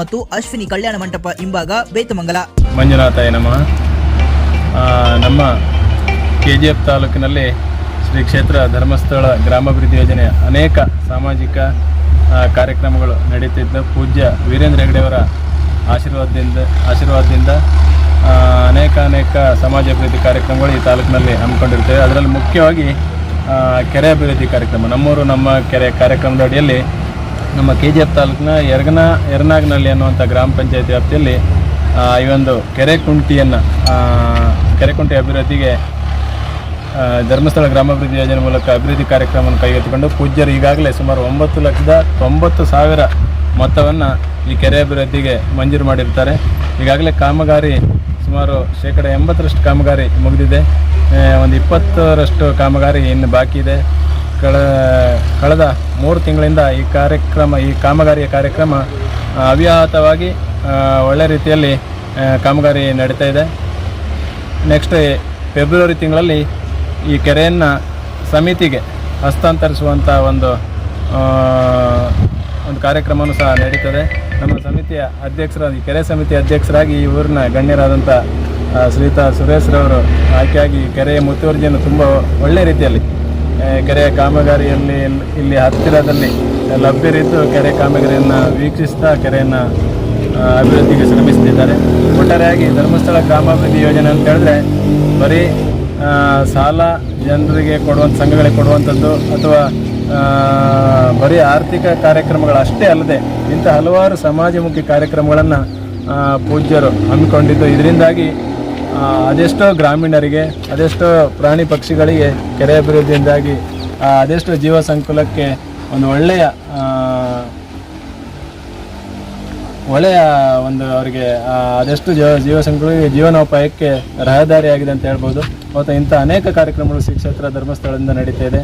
ಮತ್ತು ಅಶ್ವಿನಿ ಕಲ್ಯಾಣ ಮಂಟಪ ಹಿಂಭಾಗ ಬೇತಮಂಗಲ. ಮಂಜುನಾಥ ನಮಃ. ನಮ್ಮ ಕೆ ಜಿ ಎಫ್ ತಾಲೂಕಿನಲ್ಲಿ ಶ್ರೀ ಕ್ಷೇತ್ರ ಧರ್ಮಸ್ಥಳ ಗ್ರಾಮಾಭಿವೃದ್ಧಿ ಯೋಜನೆಯ ಅನೇಕ ಸಾಮಾಜಿಕ ಕಾರ್ಯಕ್ರಮಗಳು ನಡೆಯುತ್ತಿದ್ದ ಪೂಜ್ಯ ವೀರೇಂದ್ರ ಹೆಗಡೆಯವರ ಆಶೀರ್ವಾದದಿಂದ ಆಶೀರ್ವಾದದಿಂದ ಅನೇಕ ಅನೇಕ ಸಮಾಜ ಅಭಿವೃದ್ಧಿ ಕಾರ್ಯಕ್ರಮಗಳು ಈ ತಾಲೂಕಿನಲ್ಲಿ ಹಮ್ಮಿಕೊಂಡಿರ್ತೇವೆ. ಅದರಲ್ಲಿ ಮುಖ್ಯವಾಗಿ ಕೆರೆ ಅಭಿವೃದ್ಧಿ ಕಾರ್ಯಕ್ರಮ. ನಮ್ಮೂರು ನಮ್ಮ ಕೆರೆ ಕಾರ್ಯಕ್ರಮದ ಅಡಿಯಲ್ಲಿ ನಮ್ಮ ಕೆ ಜಿ ಎಫ್ ತಾಲೂಕಿನ ಎರಗನ ಯರ್ನಾಗ್ನಳ್ಳಿ ಅನ್ನುವಂಥ ಗ್ರಾಮ ಪಂಚಾಯತಿ ವ್ಯಾಪ್ತಿಯಲ್ಲಿ ಈ ಒಂದು ಕೆರೆ ಕುಂಟಿಯನ್ನು ಕೆರೆ ಕುಂಟಿ ಅಭಿವೃದ್ಧಿಗೆ ಧರ್ಮಸ್ಥಳ ಗ್ರಾಮಾಭಿವೃದ್ಧಿ ಯೋಜನೆ ಮೂಲಕ ಅಭಿವೃದ್ಧಿ ಕಾರ್ಯಕ್ರಮವನ್ನು ಕೈಗೆತ್ತಿಕೊಂಡು ಪೂಜ್ಯರು ಈಗಾಗಲೇ ಸುಮಾರು ಒಂಬತ್ತು ಲಕ್ಷದ ತೊಂಬತ್ತು ಸಾವಿರ ಮೊತ್ತವನ್ನು ಈ ಕೆರೆ ಅಭಿವೃದ್ಧಿಗೆ ಮಂಜೂರು ಮಾಡಿರ್ತಾರೆ. ಈಗಾಗಲೇ ಕಾಮಗಾರಿ ಸುಮಾರು ಶೇಕಡ ಎಂಬತ್ತರಷ್ಟು ಕಾಮಗಾರಿ ಮುಗಿದಿದೆ. ಒಂದು ಇಪ್ಪತ್ತರಷ್ಟು ಕಾಮಗಾರಿ ಇನ್ನು ಬಾಕಿ ಇದೆ. ಕಳ, ಕಳೆದ ಮೂರು ತಿಂಗಳಿಂದ ಈ ಕಾರ್ಯಕ್ರಮ, ಈ ಕಾಮಗಾರಿಯ ಕಾರ್ಯಕ್ರಮ ಅವ್ಯಾಹತವಾಗಿ ಒಳ್ಳೆ ರೀತಿಯಲ್ಲಿ ಕಾಮಗಾರಿ ನಡೀತಾ ಇದೆ. ನೆಕ್ಸ್ಟ್ ಫೆಬ್ರವರಿ ತಿಂಗಳಲ್ಲಿ ಈ ಕೆರೆಯನ್ನು ಸಮಿತಿಗೆ ಹಸ್ತಾಂತರಿಸುವಂಥ ಒಂದು ಒಂದು ಕಾರ್ಯಕ್ರಮವೂ ಸಹ ನಡೀತದೆ. ನಮ್ಮ ಸಮಿತಿಯ ಅಧ್ಯಕ್ಷರಾಗಿ ಕೆರೆ ಸಮಿತಿ ಅಧ್ಯಕ್ಷರಾಗಿ ಈ ಊರಿನ ಗಣ್ಯರಾದಂಥ ಶ್ರೀತಾ ಸುರೇಶ್ರವರು ಆಯ್ಕೆಯಾಗಿ ಕೆರೆಯ ಮುತುವರ್ಜಿಯನ್ನು ತುಂಬ ಒಳ್ಳೆಯ ರೀತಿಯಲ್ಲಿ ಕೆರೆಯ ಕಾಮಗಾರಿಯಲ್ಲಿ ಇಲ್ಲಿ- ಹತ್ತಿರದಲ್ಲಿ ಲಭ್ಯರಿದ್ದು ಕೆರೆ ಕಾಮಗಾರಿಯನ್ನು ವೀಕ್ಷಿಸ್ತಾ ಕೆರೆಯನ್ನು ಅಭಿವೃದ್ಧಿಗೆ ಶ್ರಮಿಸುತ್ತಿದ್ದಾರೆ ಒಟ್ಟಾರೆಯಾಗಿ ಧರ್ಮಸ್ಥಳ ಗ್ರಾಮಾಭಿವೃದ್ಧಿ ಯೋಜನೆ ಅಂತ ಹೇಳಿದ್ರೆ ಬರೀ ಸಾಲ ಜನರಿಗೆ ಕೊಡುವಂಥ ಸಂಘಗಳಿಗೆ ಕೊಡುವಂಥದ್ದು ಅಥವಾ ಬರೀ ಆರ್ಥಿಕ ಕಾರ್ಯಕ್ರಮಗಳು ಅಷ್ಟೇ ಅಲ್ಲದೆ ಇಂಥ ಹಲವಾರು ಸಮಾಜಮುಖಿ ಕಾರ್ಯಕ್ರಮಗಳನ್ನು ಪೂಜ್ಯರು ಹಮ್ಮಿಕೊಂಡಿದ್ದು. ಇದರಿಂದಾಗಿ ಅದೆಷ್ಟೋ ಗ್ರಾಮೀಣರಿಗೆ, ಅದೆಷ್ಟೋ ಪ್ರಾಣಿ ಪಕ್ಷಿಗಳಿಗೆ ಕೆರೆ ಅಭಿವೃದ್ಧಿಯಿಂದಾಗಿ ಅದೆಷ್ಟೋ ಜೀವ ಸಂಕುಲಕ್ಕೆ ಒಂದು ಒಳ್ಳೆಯ ಒಳ್ಳೆಯ ಒಂದು ಅವರಿಗೆ ಅದೆಷ್ಟು ಜೀವ ಜೀವ ಜೀವನೋಪಾಯಕ್ಕೆ ರಹದಾರಿಯಾಗಿದೆ ಅಂತ ಹೇಳ್ಬೋದು. ಮತ್ತು ಇಂಥ ಅನೇಕ ಕಾರ್ಯಕ್ರಮಗಳು ಶ್ರೀ ಕ್ಷೇತ್ರ ಧರ್ಮಸ್ಥಳದಿಂದ ನಡೀತಾ ಇದೆ.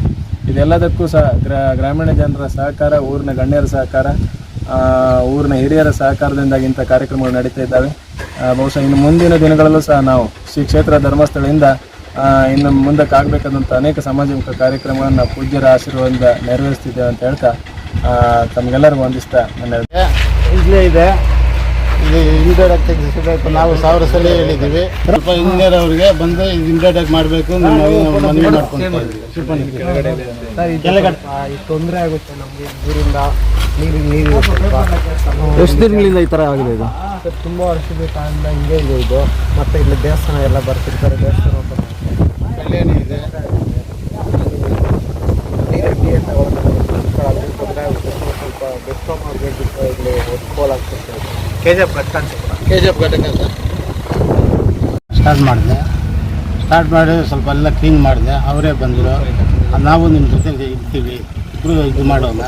ಇದೆಲ್ಲದಕ್ಕೂ ಸಹ ಗ್ರಾ, ಗ್ರಾಮೀಣ ಜನರ ಸಹಕಾರ, ಊರಿನ ಗಣ್ಯರ ಸಹಕಾರ ಊರಿನ ಹಿರಿಯರ ಸಹಕಾರದಿಂದಾಗಿ ಇಂಥ ಕಾರ್ಯಕ್ರಮಗಳು ನಡೀತಾ ಇದ್ದಾವೆ. ಬಹುಶಃ ಇನ್ನು ಮುಂದಿನ ದಿನಗಳಲ್ಲೂ ಸಹ ನಾವು ಶ್ರೀ ಕ್ಷೇತ್ರ ಧರ್ಮಸ್ಥಳದಿಂದ ಇನ್ನು ಮುಂದಕ್ಕೆ ಆಗಬೇಕಾದಂಥ ಅನೇಕ ಸಾಮಾಜಿಕ ಕಾರ್ಯಕ್ರಮಗಳನ್ನು ಪೂಜ್ಯರ ಆಶೀರ್ವಾದದಿಂದ ನೆರವೇರಿಸ್ತಿದ್ದೇವೆ ಅಂತ ಹೇಳ್ತಾ ಆ, ತಮಗೆಲ್ಲರಿಗೂ ವಂದಿಸ್ತಾ ನನ್ನ ಇಲ್ಲೇ ಇದೆ. ಇದು ಇಮಿಡಿಯೇಟ್ ತೆಗೆಸಬೇಕು ನಾವು ಸಾವಿರ ಸಲ ಹೇಳಿದ್ದೀವಿ. ಸ್ವಲ್ಪ ಇಂಜಿನಿಯರ್ ಅವರಿಗೆ ಬಂದು ಇದು ಮಾಡಬೇಕು. ಮನವಿ ಮಾಡ್ಕೊಂತ ಇದ್ದೀವಿ ಕೆಳಗಡೆ ತೊಂದರೆ ಆಗುತ್ತೆ ನಮಗೆ ನೀರಿಂದ ನೀರಿಗೆ ನೀರು ಎಷ್ಟು ದಿನಗಳಿಂದ ಈ ಥರ ಆಗಿದೆ ಇದು? ತುಂಬ ವರ್ಷದ ಕಾಲದಿಂದ ಹಿಂಗೆ ಇದೆ ಇದು. ಮತ್ತೆ ಇಲ್ಲಿ ದೇವಸ್ಥಾನ ಎಲ್ಲ ಬರ್ತಿರ್ತಾರೆ, ದೇವಸ್ಥಾನ. ಕಲ್ಯಾಣಿ ಇದೆ ಸ್ವಲ್ಪ ಬೆಸ್ಟ್ ಮಾಡಬೇಕಿತ್ತು ಇಲ್ಲಿ ಒತ್ಕೋಲ್ ಆಗ್ತಿರ್ತದೆ ಕೆ ಜಿ ಎಫ್ ಘಟಕ ಕೆ ಜಿ ಎಫ್ ಘಟಕ ಸ್ಟಾರ್ಟ್ ಮಾಡಿದೆ ಸ್ಟಾರ್ಟ್ ಮಾಡಿ ಸ್ವಲ್ಪ ಎಲ್ಲ ಕ್ಲೀನ್ ಮಾಡಿದೆ. ಅವರೇ ಬಂದರು. ನಾವು ನಿಮ್ಮ ಜೊತೆಗೆ ಇರ್ತೀವಿ. ಇಬ್ಬರು ಇದು ಮಾಡೋಣ.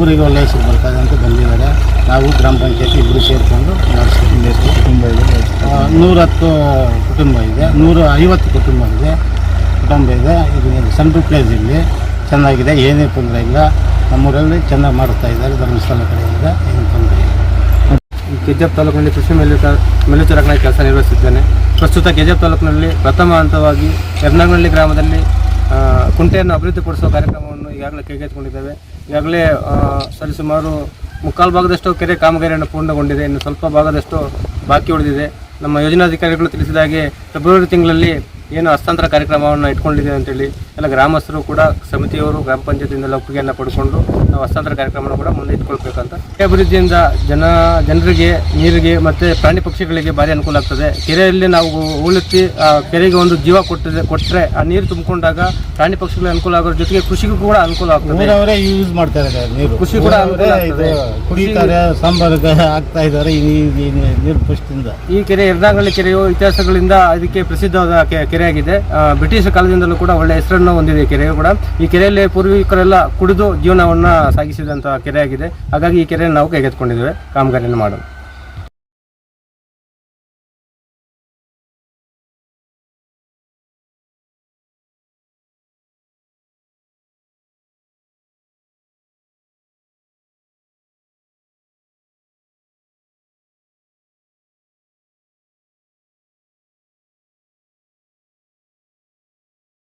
ಊರಿಗೆ ಒಳ್ಳೆ ಹೆಸರು ಬರ್ತದೆ ಅಂತ ಬಂದಿದ್ದಾರೆ. ನಾವು ಗ್ರಾಮ ಪಂಚಾಯತಿ ಇಬ್ಬರು ಸೇರಿಕೊಂಡು ನಡೆಸ್ಕೊಂಡು ಕುಟುಂಬ ಇದೆ? ನೂರತ್ತು ಕುಟುಂಬ ಇದೆ. ನೂರ ಐವತ್ತು ಕುಟುಂಬ ಇದೆ. ಕುಟುಂಬ ಇದೆ. ಇದು ಸೆಂಟ್ರಲ್ ಪ್ಲೇಸ್ ಇಲ್ಲಿ. ಚೆನ್ನಾಗಿದೆ. ಏನೇ ತೊಂದರೆ ಇಲ್ಲ. ನಮ್ಮೂರಲ್ಲಿ ಚೆನ್ನಾಗಿ ಮಾಡ್ತಾ ಇದ್ದಾರೆ. ಧರ್ಮಸ್ಥಳ ಕಡೆಯಿಂದ ಏನು ತೊಂದರೆ ಇಲ್ಲ. ಕೆಜಪ್ ತಾಲೂಕಿನಲ್ಲಿ ಕೃಷಿ ಮೇಲ್ವಿಚಾರ ಮೇಲ್ವಿಚಾರಕನಾಗಿ ಕೆಲಸ ನಿರ್ವಹಿಸಿದ್ದೇನೆ. ಪ್ರಸ್ತುತ ಕೆಜಪ್ ತಾಲೂಕಿನಲ್ಲಿ ಪ್ರಥಮ ಹಂತವಾಗಿ ಯರ್ನಾಗನಹಳ್ಳಿ ಗ್ರಾಮದಲ್ಲಿ ಕುಂಟೆಯನ್ನು ಅಭಿವೃದ್ಧಿಪಡಿಸುವ ಕಾರ್ಯಕ್ರಮವನ್ನು ಈಗಾಗಲೇ ಕೈಗೆತ್ತಿಕೊಂಡಿದ್ದೇವೆ. ಈಗಾಗಲೇ ಸರಿಸುಮಾರು ಮುಕ್ಕಾಲು ಭಾಗದಷ್ಟು ಕೆರೆ ಕಾಮಗಾರಿಯನ್ನು ಪೂರ್ಣಗೊಂಡಿದೆ. ಇನ್ನು ಸ್ವಲ್ಪ ಭಾಗದಷ್ಟು ಬಾಕಿ ಉಳಿದಿದೆ. ನಮ್ಮ ಯೋಜನಾಧಿಕಾರಿಗಳು ತಿಳಿಸಿದ ಹಾಗೆ ಫೆಬ್ರವರಿ ತಿಂಗಳಲ್ಲಿ ಏನು ಹಸ್ತಾಂತರ ಕಾರ್ಯಕ್ರಮವನ್ನು ಇಟ್ಕೊಂಡಿದೆ ಅಂತೇಳಿ ಎಲ್ಲ ಗ್ರಾಮಸ್ಥರು ಕೂಡ ಸಮಿತಿಯವರು ಗ್ರಾಮ ಪಂಚಾಯತಿಯಿಂದ ಒಪ್ಪಿಗೆಯನ್ನು ಪಡ್ಕೊಂಡು ನಾವು ಹಸ್ತಾಂತರ ಕಾರ್ಯಕ್ರಮವನ್ನು ಕೂಡ ಮುಂದೆ ಇಟ್ಕೊಳ್ಬೇಕಂತ ಅಭಿವೃದ್ಧಿಯಿಂದ ಜನ ಜನರಿಗೆ ನೀರಿಗೆ ಮತ್ತು ಪ್ರಾಣಿ ಪಕ್ಷಿಗಳಿಗೆ ಭಾರಿ ಅನುಕೂಲ ಆಗ್ತದೆ. ಕೆರೆಯಲ್ಲಿ ನಾವು ಉಳಿಸಿ ಆ ಕೆರೆಗೆ ಒಂದು ಜೀವ ಕೊಟ್ಟಿದೆ ಕೊಟ್ಟರೆ ಆ ನೀರು ತುಂಬಿಕೊಂಡಾಗ ಪ್ರಾಣಿ ಪಕ್ಷಿಗಳಿಗೆ ಅನುಕೂಲ ಆಗೋದ್ರ ಜೊತೆಗೆ ಕೃಷಿಗೂ ಕೂಡ ಅನುಕೂಲ ಆಗ್ತದೆ. ಅವರೇ ಯೂಸ್ ಮಾಡ್ತಾರೆ ನೀರು. ಕೃಷಿ ಕೂಡ. ಕುಡಿತಾರೆ ಸಾಂಬಾರಿಗೆ ಹಾಕ್ತಾ ಇದ್ದಾರೆ ಈ ನೀರು ಕೆರೆ ಯರ್ನಾಗಳ್ಳಿ ಕೆರೆಯು ಇತಿಹಾಸಗಳಿಂದ ಅದಕ್ಕೆ ಪ್ರಸಿದ್ಧವಾದ ಕೆರೆಯಾಗಿದೆ. ಬ್ರಿಟಿಷ್ ಕಾಲದಿಂದಲೂ ಕೂಡ ಒಳ್ಳೆಯ ಹೆಸರನ್ನು ಇತಿಹಾಸವನ್ನು ಹೊಂದಿದೆ ಈ ಕೆರೆಯು ಕೂಡ. ಈ ಕೆರೆಯಲ್ಲಿ ಪೂರ್ವಿಕರೆಲ್ಲ ಕುಡಿದು ಜೀವನವನ್ನು ಸಾಗಿಸಿದಂತಹ ಕೆರೆಯಾಗಿದೆ. ಹಾಗಾಗಿ ಈ ಕೆರೆಯನ್ನು ನಾವು ಕೈಗೆತ್ತಿಕೊಂಡಿದ್ದೇವೆ. ಕಾಮಗಾರಿಯನ್ನು ಮಾಡೋದು